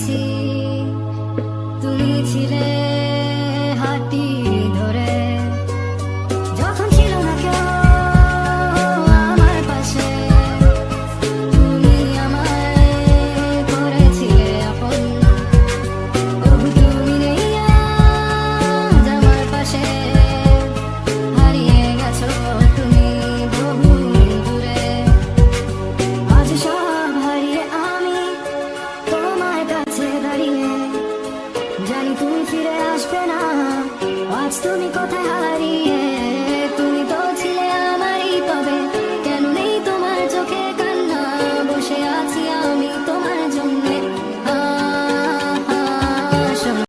তুলেছি তুলেছিলে তুমি ফিরে আসবে না। আজ তুমি কোথায় হারিয়ে